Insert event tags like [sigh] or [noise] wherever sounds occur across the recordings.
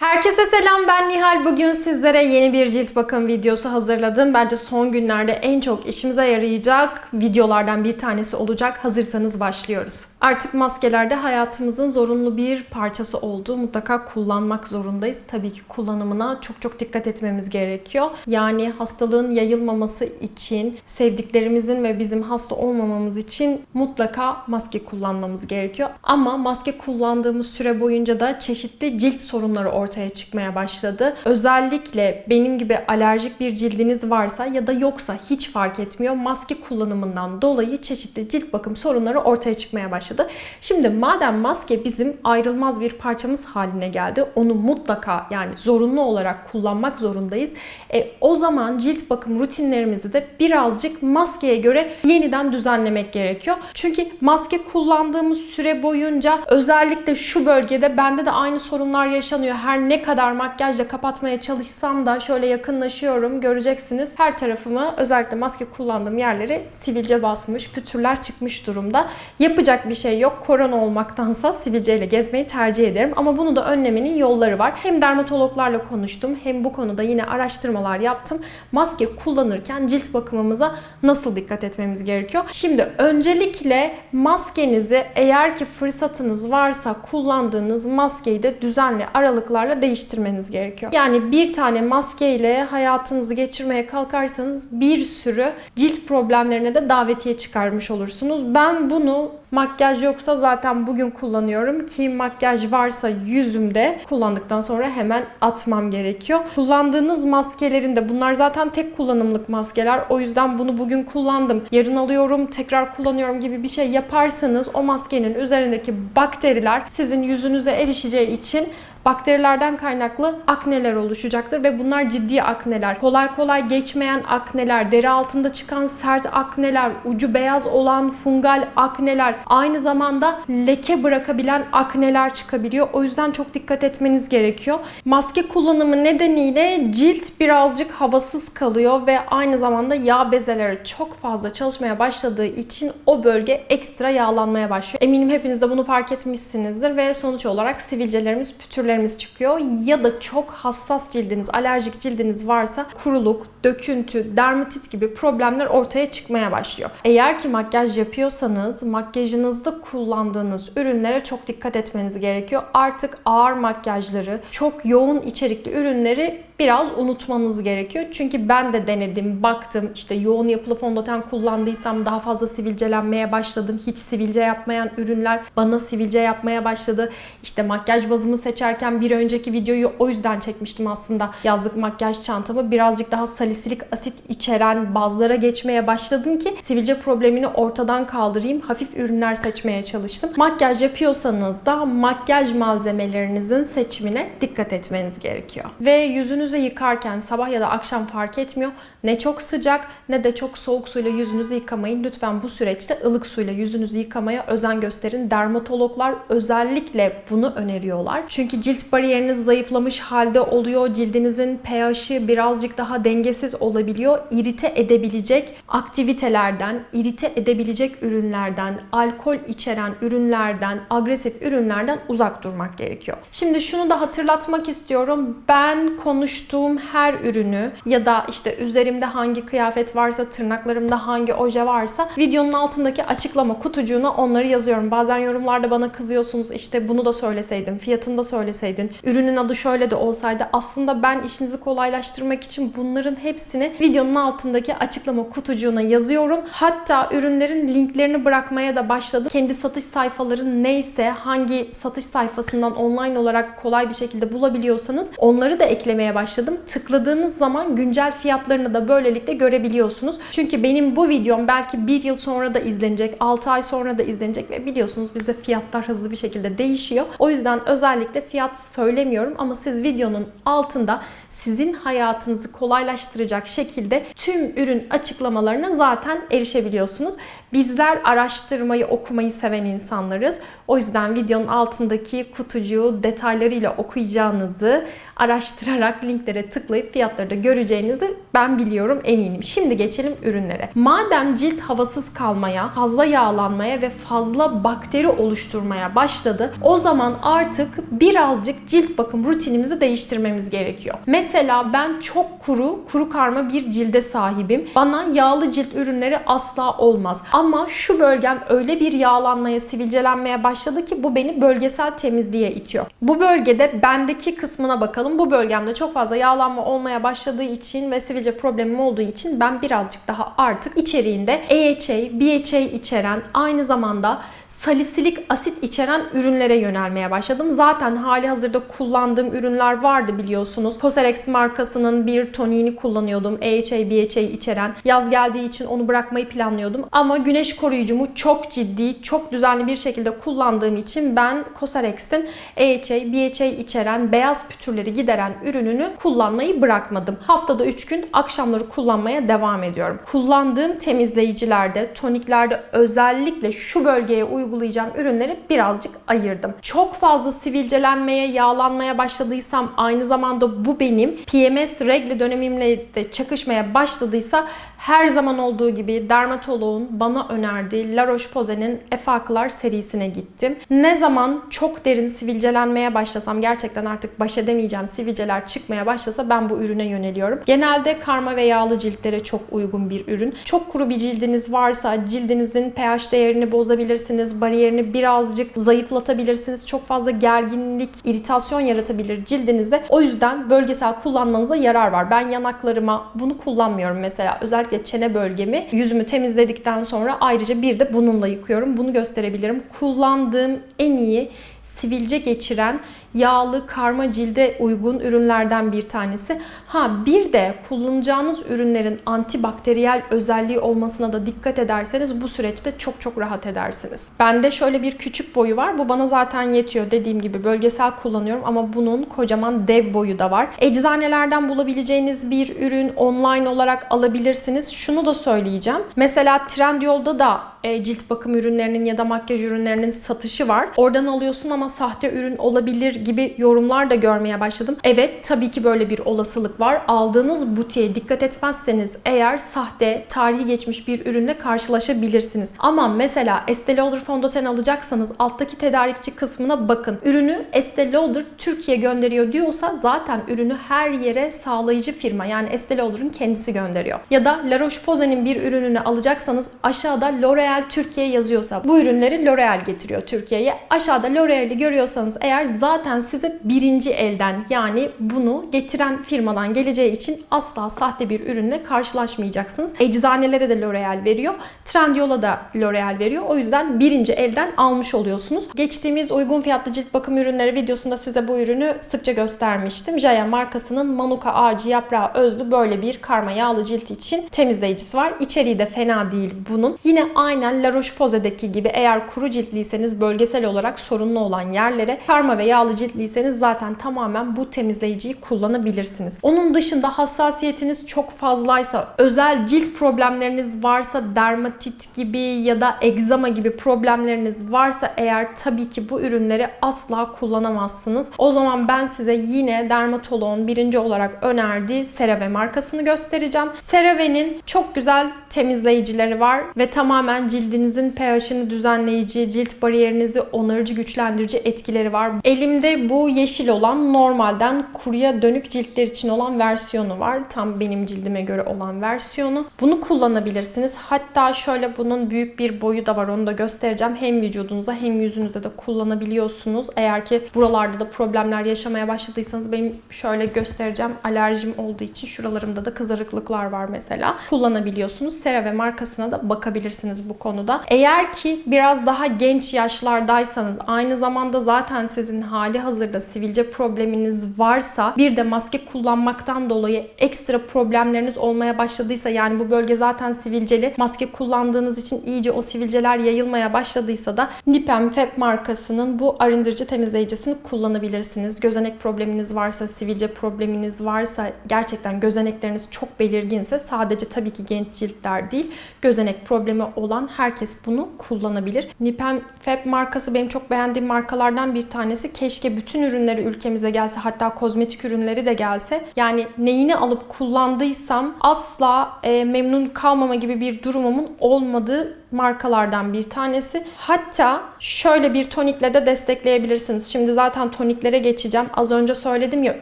Herkese selam ben Nihal. Bugün sizlere yeni bir cilt bakım videosu hazırladım. Bence son günlerde en çok işimize yarayacak videolardan bir tanesi olacak. Hazırsanız başlıyoruz. Artık maskeler de hayatımızın zorunlu bir parçası oldu. Mutlaka kullanmak zorundayız. Tabii ki kullanımına çok çok dikkat etmemiz gerekiyor. Yani hastalığın yayılmaması için, sevdiklerimizin ve bizim hasta olmamamız için mutlaka maske kullanmamız gerekiyor. Ama maske kullandığımız süre boyunca da çeşitli cilt sorunları ortaya çıkmaya başladı. Özellikle benim gibi alerjik bir cildiniz varsa ya da yoksa hiç fark etmiyor. Maske kullanımından dolayı çeşitli cilt bakım sorunları ortaya çıkmaya başladı. Şimdi madem maske bizim ayrılmaz bir parçamız haline geldi. Onu mutlaka yani zorunlu olarak kullanmak zorundayız. E, o zaman cilt bakım rutinlerimizi de birazcık maskeye göre yeniden düzenlemek gerekiyor. Çünkü maske kullandığımız süre boyunca özellikle şu bölgede bende de aynı sorunlar yaşanıyor. Her ne kadar makyajla kapatmaya çalışsam da şöyle yakınlaşıyorum göreceksiniz. Her tarafımı özellikle maske kullandığım yerleri sivilce basmış, pütürler çıkmış durumda. Yapacak bir şey yok. Korona olmaktansa sivilceyle gezmeyi tercih ederim. Ama bunu da önlemenin yolları var. Hem dermatologlarla konuştum hem bu konuda yine araştırmalar yaptım. Maske kullanırken cilt bakımımıza nasıl dikkat etmemiz gerekiyor? Şimdi öncelikle maskenizi eğer ki fırsatınız varsa kullandığınız maskeyi de düzenli aralıklarla değiştirmeniz gerekiyor. Yani bir tane maskeyle hayatınızı geçirmeye kalkarsanız bir sürü cilt problemlerine de davetiye çıkarmış olursunuz. Ben bunu makyaj yoksa zaten bugün kullanıyorum ki makyaj varsa yüzümde kullandıktan sonra hemen atmam gerekiyor. Kullandığınız maskelerin de bunlar zaten tek kullanımlık maskeler. O yüzden bunu bugün kullandım. Yarın alıyorum, tekrar kullanıyorum gibi bir şey yaparsanız o maskenin üzerindeki bakteriler sizin yüzünüze erişeceği için bakterilerden kaynaklı akneler oluşacaktır ve bunlar ciddi akneler. Kolay kolay geçmeyen akneler, deri altında çıkan sert akneler, ucu beyaz olan fungal akneler, aynı zamanda leke bırakabilen akneler çıkabiliyor. O yüzden çok dikkat etmeniz gerekiyor. Maske kullanımı nedeniyle cilt birazcık havasız kalıyor ve aynı zamanda yağ bezeleri çok fazla çalışmaya başladığı için o bölge ekstra yağlanmaya başlıyor. Eminim hepiniz de bunu fark etmişsinizdir ve sonuç olarak sivilcelerimiz, pütürlerimiz çıkıyor ya da çok hassas cildiniz, alerjik cildiniz varsa kuruluk, döküntü, dermatit gibi problemler ortaya çıkmaya başlıyor. Eğer ki makyaj yapıyorsanız makyajınızda kullandığınız ürünlere çok dikkat etmeniz gerekiyor. Artık ağır makyajları, çok yoğun içerikli ürünleri biraz unutmanız gerekiyor. Çünkü ben de denedim, baktım işte yoğun yapılı fondöten kullandıysam daha fazla sivilcelenmeye başladım. Hiç sivilce yapmayan ürünler bana sivilce yapmaya başladı. İşte makyaj bazımı seçerken bir önceki videoyu o yüzden çekmiştim aslında. Yazlık makyaj çantamı birazcık daha salisilik asit içeren bazlara geçmeye başladım ki sivilce problemini ortadan kaldırayım. Hafif ürünler seçmeye çalıştım. Makyaj yapıyorsanız da makyaj malzemelerinizin seçimine dikkat etmeniz gerekiyor. Ve yüzünüzü yıkarken sabah ya da akşam fark etmiyor. Ne çok sıcak ne de çok soğuk suyla yüzünüzü yıkamayın. Lütfen bu süreçte ılık suyla yüzünüzü yıkamaya özen gösterin. Dermatologlar özellikle bunu öneriyorlar. Çünkü cilt bariyeriniz zayıflamış halde oluyor. Cildinizin pH'i birazcık daha dengesiz olabiliyor. İrite edebilecek aktivitelerden, irite edebilecek ürünlerden, alkol içeren ürünlerden, agresif ürünlerden uzak durmak gerekiyor. Şimdi şunu da hatırlatmak istiyorum. Ben konuştuğum her ürünü ya da işte üzerimde hangi kıyafet varsa, tırnaklarımda hangi oje varsa videonun altındaki açıklama kutucuğuna onları yazıyorum. Bazen yorumlarda bana kızıyorsunuz işte bunu da söyleseydin, fiyatını da söyleseydin, ürünün adı şöyle de olsaydı. Aslında ben işinizi kolaylaştırmak için bunların hepsini videonun altındaki açıklama kutucuğuna yazıyorum. Hatta ürünlerin linklerini bırakmaya da başladım. Kendi satış sayfaları neyse, hangi satış sayfasından online olarak kolay bir şekilde bulabiliyorsanız onları da eklemeye başladım. Tıkladığınız zaman güncel fiyatlarını da böylelikle görebiliyorsunuz. Çünkü benim bu videom belki bir yıl sonra da izlenecek, 6 ay sonra da izlenecek ve biliyorsunuz bizde fiyatlar hızlı bir şekilde değişiyor. O yüzden özellikle fiyat söylemiyorum ama siz videonun altında sizin hayatınızı kolaylaştıracak şekilde tüm ürün açıklamalarına zaten erişebiliyorsunuz. Bizler araştırmayı, okumayı seven insanlarız. O yüzden videonun altındaki kutucuğu detaylarıyla okuyacağınızı araştırarak linklere tıklayıp fiyatları da göreceğinizi Ben biliyorum eminim. Şimdi geçelim ürünlere. Madem cilt havasız kalmaya, fazla yağlanmaya ve fazla bakteri oluşturmaya başladı. O zaman artık birazcık cilt bakım rutinimizi değiştirmemiz gerekiyor. Mesela ben çok kuru, kuru karma bir cilde sahibim. Bana yağlı cilt ürünleri asla olmaz. Ama şu bölgem öyle bir yağlanmaya, sivilcelenmeye başladı ki bu beni bölgesel temizliğe itiyor. Bu bölgede bendeki kısmına bakalım. Bu bölgemde çok fazla yağlanma olmaya başladığı için ve sivilce problemim olduğu için ben birazcık daha artık içeriğinde EHA, BHA içeren aynı zamanda salisilik asit içeren ürünlere yönelmeye başladım. Zaten hali hazırda kullandığım ürünler vardı biliyorsunuz. Cosrx markasının bir toniğini kullanıyordum. EHA, BHA içeren. Yaz geldiği için onu bırakmayı planlıyordum. Ama güneş koruyucumu çok ciddi, çok düzenli bir şekilde kullandığım için ben Cosrx'in EHA, BHA içeren beyaz pütürleri gideren ürününü kullanmayı bırakmadım. Haftada 3 gün akşamları kullanmaya devam ediyorum. Kullandığım temizleyicilerde, toniklerde özellikle şu bölgeye uygulayacağım ürünleri birazcık ayırdım. Çok fazla sivilcelenmeye, yağlanmaya başladıysam aynı zamanda bu benim PMS regli dönemimle de çakışmaya başladıysa her zaman olduğu gibi dermatoloğun bana önerdiği La Roche-Posay'nin Efaklar serisine gittim. Ne zaman çok derin sivilcelenmeye başlasam gerçekten artık baş edemeyeceğim sivilceler çıkmaya başlasa ben bu ürüne yöneliyorum. Genelde karma ve yağlı ciltlere çok uygun bir ürün. Çok kuru bir cildiniz varsa cildinizin pH değerini bozabilirsiniz, bariyerini birazcık zayıflatabilirsiniz. Çok fazla gerginlik, iritasyon yaratabilir cildinizde. O yüzden bölgesel kullanmanıza yarar var. Ben yanaklarıma bunu kullanmıyorum mesela. Özellikle çene bölgemi yüzümü temizledikten sonra ayrıca bir de bununla yıkıyorum. Bunu gösterebilirim. Kullandığım en iyi sivilce geçiren yağlı karma cilde uygun ürünlerden bir tanesi. Ha bir de kullanacağınız ürünlerin antibakteriyel özelliği olmasına da dikkat ederseniz bu süreçte çok çok rahat edersiniz. Bende şöyle bir küçük boyu var. Bu bana zaten yetiyor. Dediğim gibi bölgesel kullanıyorum ama bunun kocaman dev boyu da var. Eczanelerden bulabileceğiniz bir ürün online olarak alabilirsiniz. Şunu da söyleyeceğim. Mesela Trendyol'da da e, cilt bakım ürünlerinin ya da makyaj ürünlerinin satışı var. Oradan alıyorsun ama sahte ürün olabilir gibi yorumlar da görmeye başladım. Evet tabii ki böyle bir olasılık var. Aldığınız butiğe dikkat etmezseniz eğer sahte, tarihi geçmiş bir ürünle karşılaşabilirsiniz. Ama mesela Estee Lauder fondöten alacaksanız alttaki tedarikçi kısmına bakın. Ürünü Estee Lauder Türkiye gönderiyor diyorsa zaten ürünü her yere sağlayıcı firma yani Estee Lauder'ın kendisi gönderiyor. Ya da La Roche-Posay'nin bir ürününü alacaksanız aşağıda L'Oreal Türkiye yazıyorsa bu ürünleri L'Oreal getiriyor Türkiye'ye. Aşağıda L'Oreal'i görüyorsanız eğer zaten size birinci elden yani bunu getiren firmadan geleceği için asla sahte bir ürünle karşılaşmayacaksınız. Eczanelere de L'Oreal veriyor. Trendyol'a da L'Oreal veriyor. O yüzden birinci elden almış oluyorsunuz. Geçtiğimiz uygun fiyatlı cilt bakım ürünleri videosunda size bu ürünü sıkça göstermiştim. Jaya markasının Manuka ağacı yaprağı özlü böyle bir karma yağlı cilt için temizleyicisi var. İçeriği de fena değil bunun. Yine aynen La Roche-Posay'daki gibi eğer kuru ciltliyseniz bölgesel olarak sorunlu olan yerlere karma ve yağlı ciltliyseniz zaten tamamen bu temizleyiciyi kullanabilirsiniz. Onun dışında hassasiyetiniz çok fazlaysa, özel cilt problemleriniz varsa, dermatit gibi ya da egzama gibi problemleriniz varsa eğer tabii ki bu ürünleri asla kullanamazsınız. O zaman ben size yine dermatoloğun birinci olarak önerdiği CeraVe markasını göstereceğim. CeraVe'nin çok güzel temizleyicileri var ve tamamen cildinizin pH'ini düzenleyici, cilt bariyerinizi onarıcı, güçlendirici etkileri var. Elimde bu yeşil olan normalden kuruya dönük ciltler için olan versiyonu var. Tam benim cildime göre olan versiyonu. Bunu kullanabilirsiniz. Hatta şöyle bunun büyük bir boyu da var. Onu da göstereceğim. Hem vücudunuza hem yüzünüze de kullanabiliyorsunuz. Eğer ki buralarda da problemler yaşamaya başladıysanız benim şöyle göstereceğim. Alerjim olduğu için şuralarımda da kızarıklıklar var mesela. Kullanabiliyorsunuz. CeraVe markasına da bakabilirsiniz bu konuda. Eğer ki biraz daha genç yaşlardaysanız aynı zamanda zaten sizin hali hazırda sivilce probleminiz varsa bir de maske kullanmaktan dolayı ekstra problemleriniz olmaya başladıysa yani bu bölge zaten sivilceli maske kullandığınız için iyice o sivilceler yayılmaya başladıysa da Nipem Fab markasının bu arındırıcı temizleyicisini kullanabilirsiniz. Gözenek probleminiz varsa, sivilce probleminiz varsa, gerçekten gözenekleriniz çok belirginse sadece tabii ki genç ciltler değil, gözenek problemi olan herkes bunu kullanabilir. Nipem Fab markası benim çok beğendiğim markalardan bir tanesi. Keşke bütün ürünleri ülkemize gelse hatta kozmetik ürünleri de gelse. Yani neyini alıp kullandıysam asla e, memnun kalmama gibi bir durumumun olmadığı markalardan bir tanesi. Hatta şöyle bir tonikle de destekleyebilirsiniz. Şimdi zaten toniklere geçeceğim. Az önce söyledim ya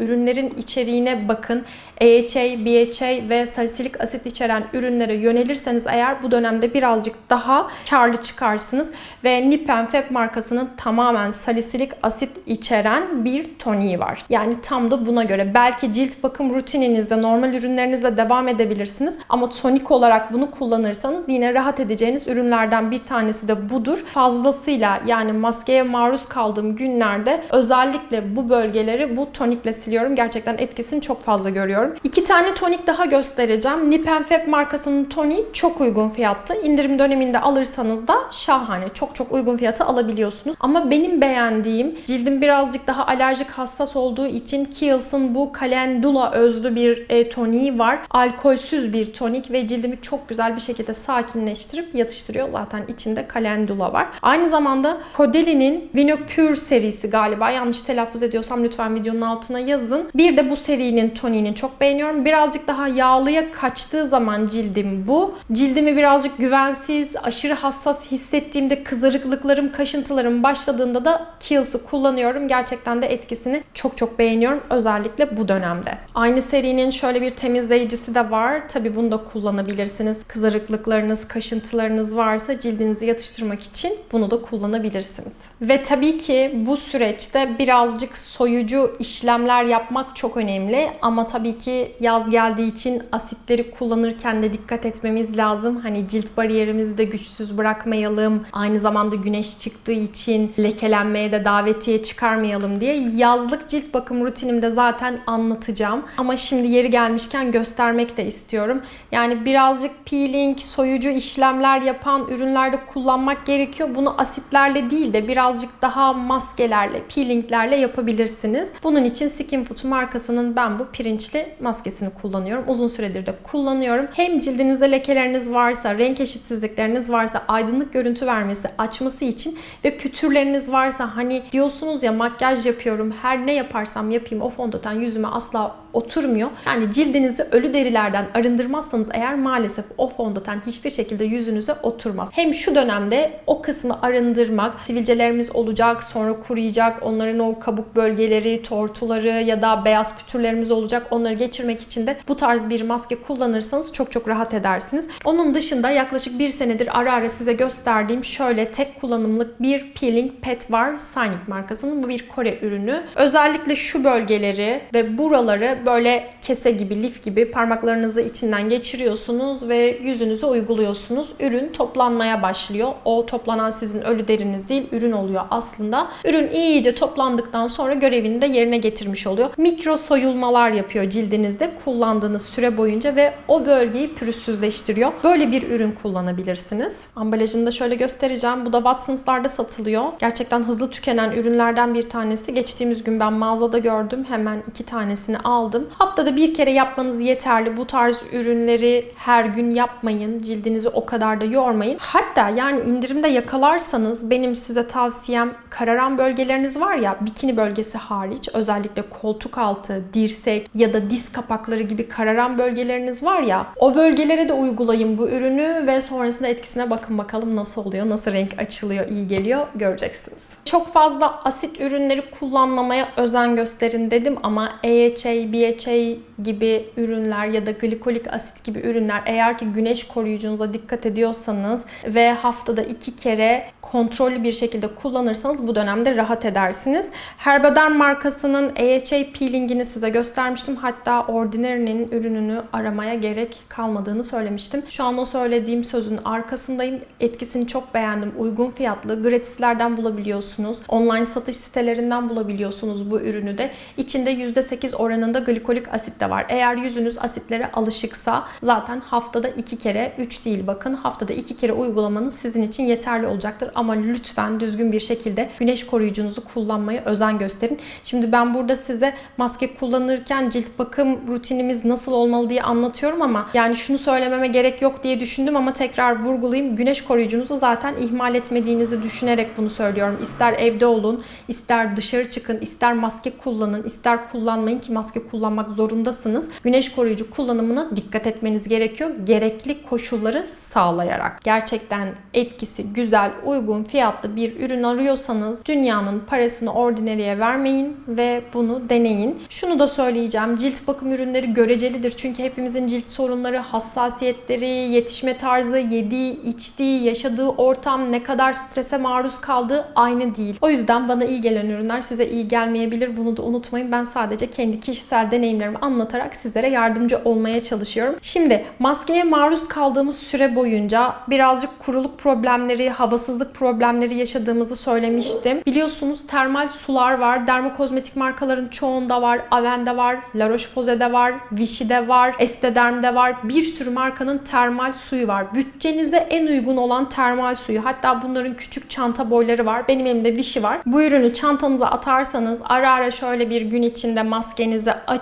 ürünlerin içeriğine bakın. AHA, BHA ve salisilik asit içeren ürünlere yönelirseniz eğer bu dönemde birazcık daha karlı çıkarsınız. Ve Nipen Fab markasının tamamen salisilik asit içeren bir toniği var. Yani tam da buna göre. Belki cilt bakım rutininizde normal ürünlerinizle devam edebilirsiniz. Ama tonik olarak bunu kullanırsanız yine rahat edeceğiniz ürünlerden bir tanesi de budur. Fazlasıyla yani maskeye maruz kaldığım günlerde özellikle bu bölgeleri bu tonikle siliyorum. Gerçekten etkisini çok fazla görüyorum. İki tane tonik daha göstereceğim. Nip markasının toniği çok uygun fiyatlı. İndirim döneminde alırsanız da şahane. Çok çok uygun fiyata alabiliyorsunuz. Ama benim beğendiğim cildim birazcık daha alerjik hassas olduğu için Kiehl's'ın bu Calendula özlü bir e, toniği var. Alkolsüz bir tonik ve cildimi çok güzel bir şekilde sakinleştirip yatıştırıyor. Zaten içinde Calendula var. Aynı zamanda Caudaly'nin Vino Pure serisi galiba. Yanlış telaffuz ediyorsam lütfen videonun altına yazın. Bir de bu serinin toniğini çok beğeniyorum. Birazcık daha yağlıya kaçtığı zaman cildim bu. Cildimi birazcık güvensiz, aşırı hassas hissettiğimde kızarıklıklarım, kaşıntılarım başladığında da Kiehl's'ı kullanıyorum. Gerçekten de etkisini çok çok beğeniyorum. Özellikle bu dönemde. Aynı serinin şöyle bir temizleyicisi de var. Tabi bunu da kullanabilirsiniz. Kızarıklıklarınız, kaşıntılarınız varsa cildinizi yatıştırmak için bunu da kullanabilirsiniz. Ve tabii ki bu süreçte birazcık soyucu işlemler yapmak çok önemli. Ama tabii ki yaz geldiği için asitleri kullanırken de dikkat etmemiz lazım. Hani cilt bariyerimizi de güçsüz bırakmayalım. Aynı zamanda güneş çıktığı için lekelenmeye de davetiye çıkarmayalım diye yazlık cilt bakım rutinimde zaten anlatacağım. Ama şimdi yeri gelmişken göstermek de istiyorum. Yani birazcık peeling, soyucu işlemler yapan ürünlerde kullanmak gerekiyor. Bunu asitlerle değil de birazcık daha maskelerle, peelinglerle yapabilirsiniz. Bunun için Skin Food markasının ben bu pirinçli maskesini kullanıyorum. Uzun süredir de kullanıyorum. Hem cildinizde lekeleriniz varsa, renk eşitsizlikleriniz varsa, aydınlık görüntü vermesi, açması için ve pütürleriniz varsa hani diyorsunuz ya makyaj yapıyorum, her ne yaparsam yapayım o fondöten yüzüme asla oturmuyor. Yani cildinizi ölü derilerden arındırmazsanız eğer maalesef o fondöten hiçbir şekilde yüzünüze oturmaz. Hem şu dönemde o kısmı arındırmak, sivilcelerimiz olacak, sonra kuruyacak, onların o kabuk bölgeleri, tortuları ya da beyaz pütürlerimiz olacak. Onları geçirmek için de bu tarz bir maske kullanırsanız çok çok rahat edersiniz. Onun dışında yaklaşık bir senedir ara ara size gösterdiğim şöyle tek kullanımlık bir peeling pet var. Sinic markasının. Bu bir Kore ürünü. Özellikle şu bölgeleri ve buraları böyle kese gibi, lif gibi parmaklarınızı içinden geçiriyorsunuz ve yüzünüze uyguluyorsunuz. Ürün toplanmaya başlıyor. O toplanan sizin ölü deriniz değil, ürün oluyor aslında. Ürün iyice toplandıktan sonra görevini de yerine getirmiş oluyor. Mikro soyulmalar yapıyor cildinizde kullandığınız süre boyunca ve o bölgeyi pürüzsüzleştiriyor. Böyle bir ürün kullanabilirsiniz. Ambalajını da şöyle göstereceğim. Bu da Watsons'larda satılıyor. Gerçekten hızlı tükenen ürünlerden bir tanesi. Geçtiğimiz gün ben mağazada gördüm. Hemen iki tanesini aldım. Haftada bir kere yapmanız yeterli. Bu tarz ürünleri her gün yapmayın. Cildinizi o kadar da yormayın. Hatta yani indirimde yakalarsanız benim size tavsiyem kararan bölgeleriniz var ya bikini bölgesi hariç özellikle koltuk altı, dirsek ya da diz kapakları gibi kararan bölgeleriniz var ya o bölgelere de uygulayın bu ürünü ve sonrasında etkisine bakın bakalım nasıl oluyor, nasıl renk açılıyor, iyi geliyor göreceksiniz. Çok fazla asit ürünleri kullanmamaya özen gösterin dedim ama AHA, BHA gibi ürünler ya da glikolik asit gibi ürünler eğer ki güneş koruyucunuza dikkat ediyorsanız ve haftada iki kere kontrollü bir şekilde kullanırsanız bu dönemde rahat edersiniz. Herbadem markasının AHA peelingini size göstermiştim. Hatta Ordinary'nin ürününü aramaya gerek kalmadığını söylemiştim. Şu an o söylediğim sözün arkasındayım. Etkisini çok beğendim. Uygun fiyatlı. Gratislerden bulabiliyorsunuz. Online satış sitelerinden bulabiliyorsunuz bu ürünü de. İçinde %8 oranında glikolik asit de var. Eğer yüzünüz asitlere alışıksa zaten haftada iki kere 3 değil bakın haftada iki iki kere uygulamanız sizin için yeterli olacaktır. Ama lütfen düzgün bir şekilde güneş koruyucunuzu kullanmaya özen gösterin. Şimdi ben burada size maske kullanırken cilt bakım rutinimiz nasıl olmalı diye anlatıyorum ama yani şunu söylememe gerek yok diye düşündüm ama tekrar vurgulayayım. Güneş koruyucunuzu zaten ihmal etmediğinizi düşünerek bunu söylüyorum. İster evde olun, ister dışarı çıkın, ister maske kullanın, ister kullanmayın ki maske kullanmak zorundasınız. Güneş koruyucu kullanımına dikkat etmeniz gerekiyor. Gerekli koşulları sağlayarak. Gerçekten etkisi güzel, uygun fiyatlı bir ürün arıyorsanız dünyanın parasını ordineriye vermeyin ve bunu deneyin. Şunu da söyleyeceğim. Cilt bakım ürünleri görecelidir. Çünkü hepimizin cilt sorunları, hassasiyetleri, yetişme tarzı, yediği, içtiği, yaşadığı ortam, ne kadar strese maruz kaldığı aynı değil. O yüzden bana iyi gelen ürünler size iyi gelmeyebilir. Bunu da unutmayın. Ben sadece kendi kişisel deneyimlerimi anlatarak sizlere yardımcı olmaya çalışıyorum. Şimdi maskeye maruz kaldığımız süre boyunca birazcık kuruluk problemleri, havasızlık problemleri yaşadığımızı söylemiştim. Biliyorsunuz termal sular var. Dermokozmetik markaların çoğunda var. Aven'de var, La Roche-Posay'de var, Vichy'de var, Estederm'de var. Bir sürü markanın termal suyu var. Bütçenize en uygun olan termal suyu. Hatta bunların küçük çanta boyları var. Benim elimde Vichy var. Bu ürünü çantanıza atarsanız ara ara şöyle bir gün içinde maskenizi açın.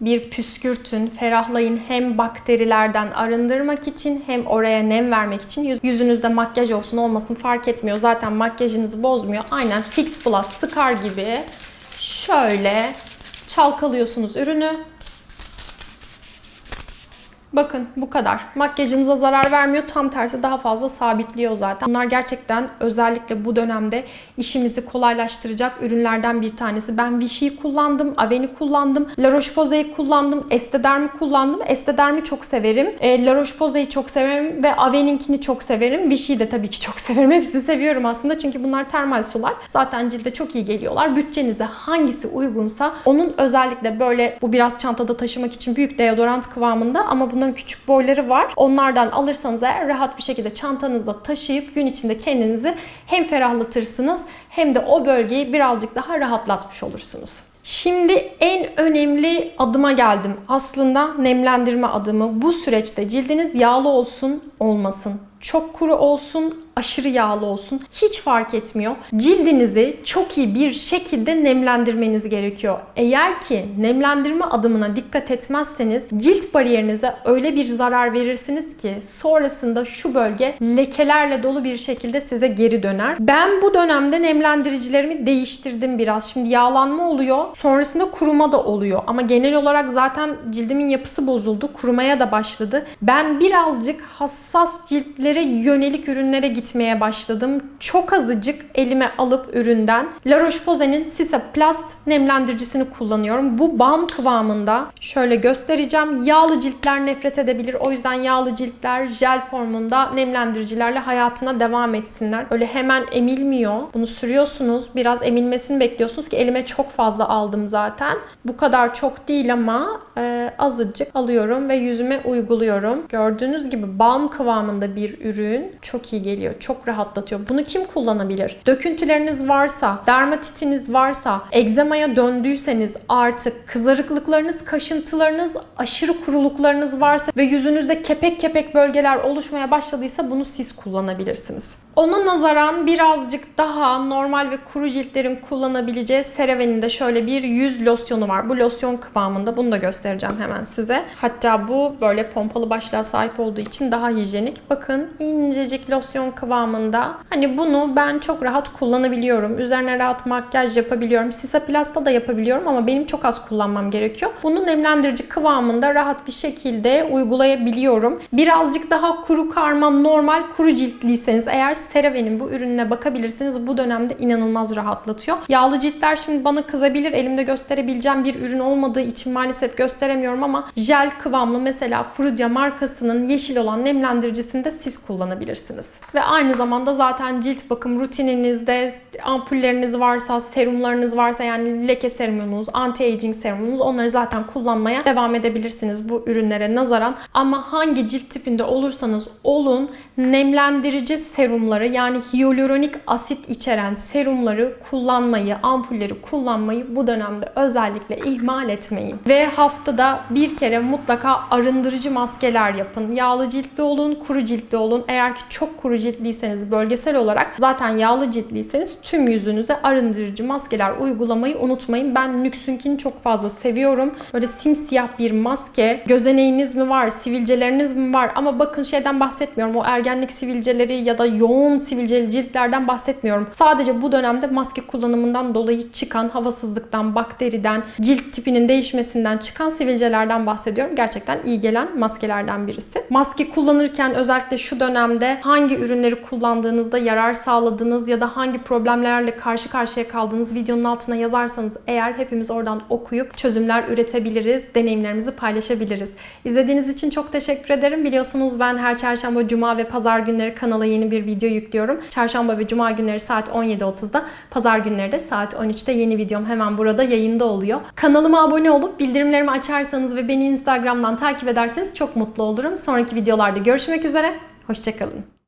Bir püskürtün, ferahlayın. Hem bakterilerden arındırmak için hem oraya nem vermek için yüz- yüzünüzde makyaj olsun olmasın fark etmiyor. Zaten makyajınızı bozmuyor. Aynen Fix Plus sıkar gibi şöyle çalkalıyorsunuz ürünü. Bakın bu kadar. Makyajınıza zarar vermiyor. Tam tersi daha fazla sabitliyor zaten. Bunlar gerçekten özellikle bu dönemde işimizi kolaylaştıracak ürünlerden bir tanesi. Ben Vichy'yi kullandım, Aveni kullandım, La Roche-Posay'ı kullandım, Estederm'i kullandım. Estederm'i çok severim. E, La Roche-Posay'ı çok severim ve Aveni'nkini çok severim. Vichy'yi de tabii ki çok [laughs] severim. Hepsini seviyorum aslında çünkü bunlar termal sular. Zaten cilde çok iyi geliyorlar. Bütçenize hangisi uygunsa onun özellikle böyle bu biraz çantada taşımak için büyük deodorant kıvamında ama bunların küçük boyları var. Onlardan alırsanız eğer rahat bir şekilde çantanızda taşıyıp gün içinde kendinizi hem ferahlatırsınız hem de o bölgeyi birazcık daha rahatlatmış olursunuz. Şimdi en önemli adıma geldim. Aslında nemlendirme adımı. Bu süreçte cildiniz yağlı olsun, olmasın. Çok kuru olsun, aşırı yağlı olsun hiç fark etmiyor. Cildinizi çok iyi bir şekilde nemlendirmeniz gerekiyor. Eğer ki nemlendirme adımına dikkat etmezseniz cilt bariyerinize öyle bir zarar verirsiniz ki sonrasında şu bölge lekelerle dolu bir şekilde size geri döner. Ben bu dönemde nemlendiricilerimi değiştirdim biraz. Şimdi yağlanma oluyor. Sonrasında kuruma da oluyor. Ama genel olarak zaten cildimin yapısı bozuldu. Kurumaya da başladı. Ben birazcık hassas ciltlere yönelik ürünlere gitmeye başladım. Çok azıcık elime alıp üründen La Roche-Posay'nin Sisa Plast nemlendiricisini kullanıyorum. Bu balm kıvamında. Şöyle göstereceğim. Yağlı ciltler nefret edebilir. O yüzden yağlı ciltler jel formunda nemlendiricilerle hayatına devam etsinler. Öyle hemen emilmiyor. Bunu sürüyorsunuz. Biraz emilmesini bekliyorsunuz ki elime çok fazla aldım zaten. Bu kadar çok değil ama e, azıcık alıyorum ve yüzüme uyguluyorum. Gördüğünüz gibi balm kıvamında bir ürün. Çok iyi geliyor. Çok rahatlatıyor. Bunu kim kullanabilir? Döküntüleriniz varsa, dermatitiniz varsa, egzamaya döndüyseniz artık kızarıklıklarınız, kaşıntılarınız, aşırı kuruluklarınız varsa ve yüzünüzde kepek kepek bölgeler oluşmaya başladıysa bunu siz kullanabilirsiniz. Ona nazaran birazcık daha normal ve kuru ciltlerin kullanabileceği CeraVe'nin de şöyle bir yüz losyonu var. Bu losyon kıvamında. Bunu da göstereceğim hemen size. Hatta bu böyle pompalı başlığa sahip olduğu için daha hijyenik. Bakın incecik losyon kıvamında. Hani bunu ben çok rahat kullanabiliyorum. Üzerine rahat makyaj yapabiliyorum. Sisa Plus'ta da yapabiliyorum ama benim çok az kullanmam gerekiyor. Bunu nemlendirici kıvamında rahat bir şekilde uygulayabiliyorum. Birazcık daha kuru karma normal kuru ciltliyseniz eğer CeraVe'nin bu ürününe bakabilirsiniz. Bu dönemde inanılmaz rahatlatıyor. Yağlı ciltler şimdi bana kızabilir. Elimde gösterebileceğim bir ürün olmadığı için maalesef gösteremiyorum ama jel kıvamlı mesela Frudia markasının yeşil olan nemlendiricisini de siz kullanabilirsiniz. Ve aynı zamanda zaten cilt bakım rutininizde ampulleriniz varsa, serumlarınız varsa yani leke serumunuz, anti-aging serumunuz onları zaten kullanmaya devam edebilirsiniz bu ürünlere nazaran. Ama hangi cilt tipinde olursanız olun nemlendirici serumlar serumları yani hyaluronik asit içeren serumları kullanmayı, ampulleri kullanmayı bu dönemde özellikle ihmal etmeyin. Ve haftada bir kere mutlaka arındırıcı maskeler yapın. Yağlı ciltli olun, kuru ciltli olun. Eğer ki çok kuru ciltliyseniz bölgesel olarak zaten yağlı ciltliyseniz tüm yüzünüze arındırıcı maskeler uygulamayı unutmayın. Ben Nüksünkini çok fazla seviyorum. Böyle simsiyah bir maske. Gözeneğiniz mi var, sivilceleriniz mi var? Ama bakın şeyden bahsetmiyorum. O ergenlik sivilceleri ya da yoğun sivilceli ciltlerden bahsetmiyorum. Sadece bu dönemde maske kullanımından dolayı çıkan havasızlıktan, bakteriden, cilt tipinin değişmesinden çıkan sivilcelerden bahsediyorum. Gerçekten iyi gelen maskelerden birisi. Maske kullanırken özellikle şu dönemde hangi ürünleri kullandığınızda yarar sağladığınız ya da hangi problemlerle karşı karşıya kaldığınız videonun altına yazarsanız eğer hepimiz oradan okuyup çözümler üretebiliriz, deneyimlerimizi paylaşabiliriz. İzlediğiniz için çok teşekkür ederim. Biliyorsunuz ben her çarşamba, cuma ve pazar günleri kanala yeni bir video yüklüyorum. Çarşamba ve cuma günleri saat 17.30'da, pazar günleri de saat 13'te yeni videom hemen burada yayında oluyor. Kanalıma abone olup bildirimlerimi açarsanız ve beni Instagram'dan takip ederseniz çok mutlu olurum. Sonraki videolarda görüşmek üzere. Hoşçakalın.